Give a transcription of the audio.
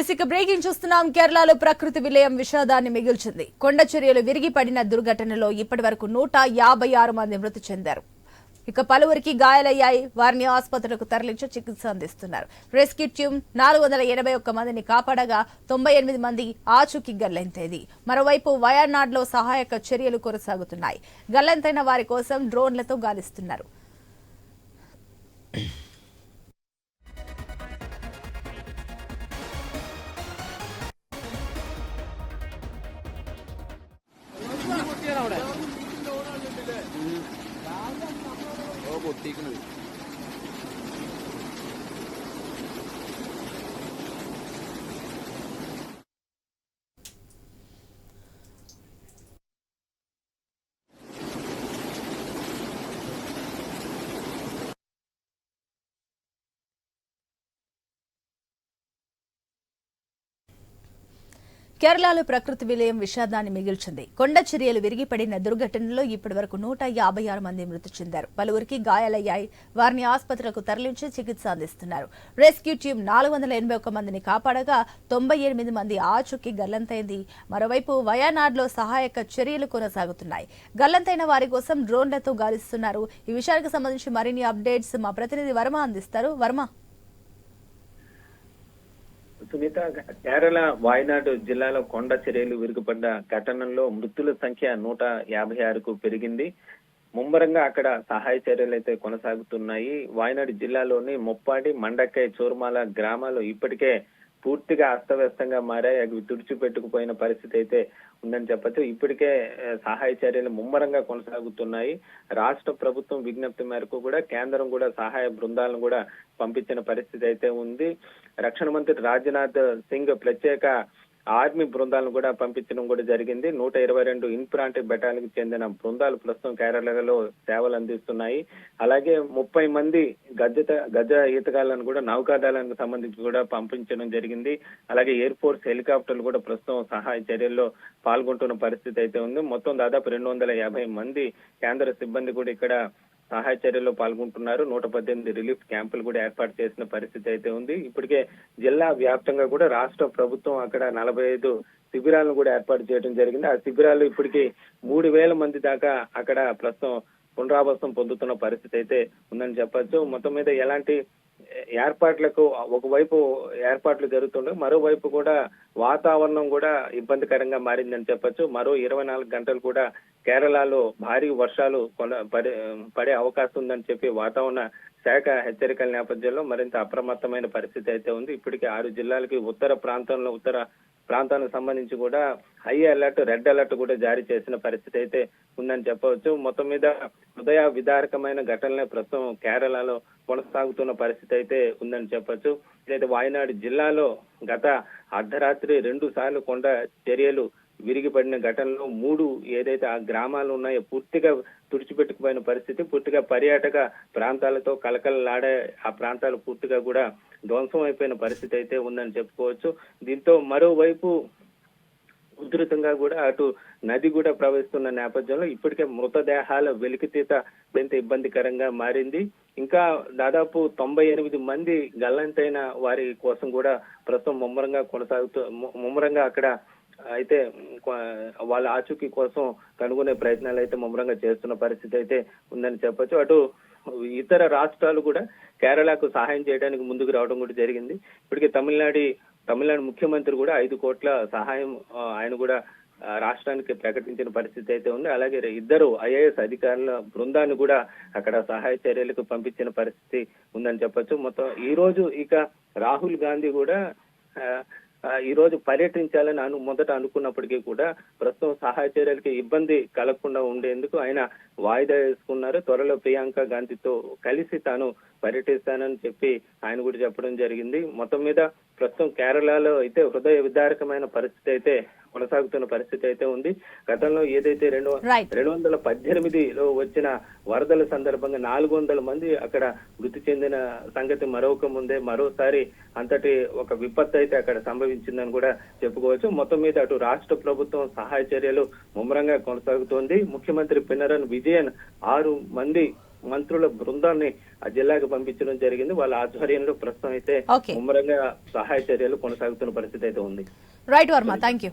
ఇక బ్రేకింగ్ చూస్తున్నాం. కేరళలో ప్రకృతి విలయం విషాదాన్ని మిగిల్చింది. కొండ చర్యలు విరిగి పడిన దుర్ఘటనలో ఇప్పటి వరకు నూట యాభై ఆరు మంది మృతి చెందారు. ఇక పలువురికి గాయాలయ్యాయి. వారిని ఆసుపత్రులకు తరలించి చికిత్స అందిస్తున్నారు. రెస్క్యూ టీమ్ నాలుగు వందల ఎనభై ఒక్క మందిని కాపాడగా తొంభై ఎనిమిది మంది ఆచూకీ గల్లంతైంది. మరోవైపు వయనాడ్లో సహాయక చర్యలు కొనసాగుతున్నాయి. గల్లంతైన వారి కోసం డ్రోన్లతో గాలిస్తున్నారు. അവിടെ. പൊട്ടിക്കണത് కేరళలో ప్రకృతి విలయం విషాదాన్ని మిగిల్చింది. కొండ చర్యలు విరిగిపడిన దుర్ఘటనలో ఇప్పటి వరకు నూట యాభై ఆరు మంది మృతి చెందారు. పలువురికి గాయాలయ్యాయి. వారిని ఆసుపత్రులకు తరలించి చికిత్స అందిస్తున్నారు. రెస్క్యూ టీం నాలుగు వందల ఎనభై ఒక్క మందిని కాపాడగా తొంభై ఎనిమిది మంది ఆచూకీ గల్లంతైంది. మరోవైపు వయానాడ్లో సహాయక చర్యలు కొనసాగుతున్నాయి. గల్లంతైన వారి కోసం డ్రోన్లతో గాలిస్తున్నారు. ఈ విషయానికి సంబంధించి మరిన్ని అప్డేట్స్ మా ప్రతినిధి వర్మ అందిస్తారు. వర్మ. సునీత కేరళ వాయనాడు జిల్లాలో కొండ చర్యలు విరుగుపడ్డ ఘటనలో మృతుల సంఖ్య నూట యాభై ఆరుకు పెరిగింది. ముమ్మరంగా అక్కడ సహాయ చర్యలు అయితే కొనసాగుతున్నాయి. వాయనాడు జిల్లాలోని ముప్పాడి మండక్కై చోర్మాల గ్రామాలు ఇప్పటికే పూర్తిగా అస్తవ్యస్తంగా మారాయి. అవి తుడిచిపెట్టుకుపోయిన పరిస్థితి అయితే ఉందని చెప్పచ్చు. ఇప్పటికే సహాయ చర్యలు ముమ్మరంగా కొనసాగుతున్నాయి. రాష్ట్ర ప్రభుత్వం విజ్ఞప్తి మేరకు కూడా కేంద్రం కూడా సహాయ బృందాలను కూడా పంపించిన పరిస్థితి అయితే ఉంది. రక్షణ మంత్రి రాజ్నాథ్ సింగ్ ప్రత్యేక ఆర్మీ బృందాలను కూడా పంపించడం కూడా జరిగింది. నూట ఇరవై రెండు ఇన్ఫ్రాంట్ బెటాలకు చెందిన బృందాలు ప్రస్తుతం కేరళలో సేవలు అందిస్తున్నాయి. అలాగే ముప్పై మంది గజ గజ ఈతగాళ్ళను కూడా నౌకాదళానికి సంబంధించి కూడా పంపించడం జరిగింది. అలాగే ఎయిర్ ఫోర్స్ హెలికాప్టర్లు కూడా ప్రస్తుతం సహాయ చర్యల్లో పాల్గొంటున్న పరిస్థితి అయితే ఉంది. మొత్తం దాదాపు రెండు వందల యాభై మంది కేంద్ర సిబ్బంది కూడా ఇక్కడ సహాయ చర్యల్లో పాల్గొంటున్నారు. నూట పద్దెనిమిది రిలీఫ్ క్యాంపులు కూడా ఏర్పాటు చేసిన పరిస్థితి అయితే ఉంది. ఇప్పటికే జిల్లా వ్యాప్తంగా కూడా రాష్ట్ర ప్రభుత్వం అక్కడ నలభై ఐదు శిబిరాలను కూడా ఏర్పాటు చేయడం జరిగింది. ఆ శిబిరాలు ఇప్పటికి మూడు వేల మంది దాకా అక్కడ ప్రస్తుతం పునరావాసం పొందుతున్న పరిస్థితి అయితే ఉందని చెప్పొచ్చు. మొత్తం మీద ఎలాంటి ఏర్పాట్లకు ఒకవైపు ఏర్పాట్లు జరుగుతుండగా మరోవైపు కూడా వాతావరణం కూడా ఇబ్బందికరంగా మారిందని చెప్పొచ్చు. మరో ఇరవై నాలుగు గంటలు కూడా కేరళలో భారీ వర్షాలు పడే పడే అవకాశం ఉందని చెప్పి వాతావరణ శాఖ హెచ్చరికల నేపథ్యంలో మరింత అప్రమత్తమైన పరిస్థితి అయితే ఉంది. ఇప్పటికే ఆరు జిల్లాలకి ఉత్తర ప్రాంతంలో ఉత్తర ప్రాంతానికి సంబంధించి కూడా హై అలర్ట్ రెడ్ అలర్ట్ కూడా జారీ చేసిన పరిస్థితి అయితే ఉందని చెప్పవచ్చు. మొత్తం మీద హృదయ విదారకమైన ఘటనలే ప్రస్తుతం కేరళలో కొనసాగుతున్న పరిస్థితి అయితే ఉందని చెప్పొచ్చు. ఇదైతే వాయనాడు జిల్లాలో గత అర్ధరాత్రి రెండు సార్లు కొండ చర్యలు విరిగిపడిన ఘటనలో మూడు ఏదైతే ఆ గ్రామాలు ఉన్నాయో పూర్తిగా తుడిచిపెట్టుకుపోయిన పరిస్థితి పూర్తిగా పర్యాటక ప్రాంతాలతో కలకలలాడే ఆ ప్రాంతాలు పూర్తిగా కూడా ధ్వంసం అయిపోయిన పరిస్థితి అయితే ఉందని చెప్పుకోవచ్చు. దీంతో మరోవైపు ఉధృతంగా కూడా అటు నది కూడా ప్రవహిస్తున్న నేపథ్యంలో ఇప్పటికే మృతదేహాల వెలికితీత ఎంత ఇబ్బందికరంగా మారింది. ఇంకా దాదాపు తొంభై ఎనిమిది మంది గల్లంతైన వారి కోసం కూడా ప్రస్తుతం ముమ్మరంగా కొనసాగుతూ ముమ్మరంగా అక్కడ అయితే వాళ్ళ ఆచూకీ కోసం కనుగొనే ప్రయత్నాలు అయితే ముమ్మరంగా చేస్తున్న పరిస్థితి అయితే ఉందని చెప్పొచ్చు. అటు ఇతర రాష్ట్రాలు కూడా కేరళకు సహాయం చేయడానికి ముందుకు రావడం కూడా జరిగింది. ఇప్పటికే తమిళనాడు తమిళనాడు ముఖ్యమంత్రి కూడా ఐదు కోట్ల సహాయం ఆయన కూడా రాష్ట్రానికి ప్రకటించిన పరిస్థితి అయితే ఉంది. అలాగే ఇద్దరు ఐఏఎస్ అధికారుల బృందాన్ని కూడా అక్కడ సహాయ చర్యలకు పంపించిన పరిస్థితి ఉందని చెప్పొచ్చు. మొత్తం ఈ రోజు ఇక రాహుల్ గాంధీ కూడా ఈ రోజు పర్యటించాలని అను మొదట అనుకున్నప్పటికీ కూడా ప్రస్తుతం సహాయ చర్యలకి ఇబ్బంది కలగకుండా ఉండేందుకు ఆయన వాయిదా వేసుకున్నారు. త్వరలో ప్రియాంక గాంధీతో కలిసి తాను పర్యటిస్తానని చెప్పి ఆయన కూడా చెప్పడం జరిగింది. మొత్తం మీద ప్రస్తుతం కేరళలో అయితే హృదయ విదారకమైన పరిస్థితి అయితే కొనసాగుతున్న పరిస్థితి అయితే ఉంది. గతంలో ఏదైతే రెండు. రెండు వందల పద్దెనిమిదిలో వచ్చిన వరదల సందర్భంగా నాలుగు వందల మంది అక్కడ మృతి చెందిన సంగతి మరొక ముందే మరోసారి అంతటి ఒక విపత్తు అయితే అక్కడ సంభవించిందని కూడా చెప్పుకోవచ్చు. మొత్తం మీద అటు రాష్ట్ర ప్రభుత్వం సహాయ చర్యలు ముమ్మరంగా కొనసాగుతోంది. ముఖ్యమంత్రి పినరన్ విజయన్ ఆరు మంది మంత్రుల బృందాన్ని ఆ జిల్లాకు పంపించడం జరిగింది. వాళ్ళ ఆధ్వర్యంలో ప్రస్తుతం అయితే ముమ్మరంగా సహాయ చర్యలు కొనసాగుతున్న పరిస్థితి అయితే ఉంది. Right Varma thank you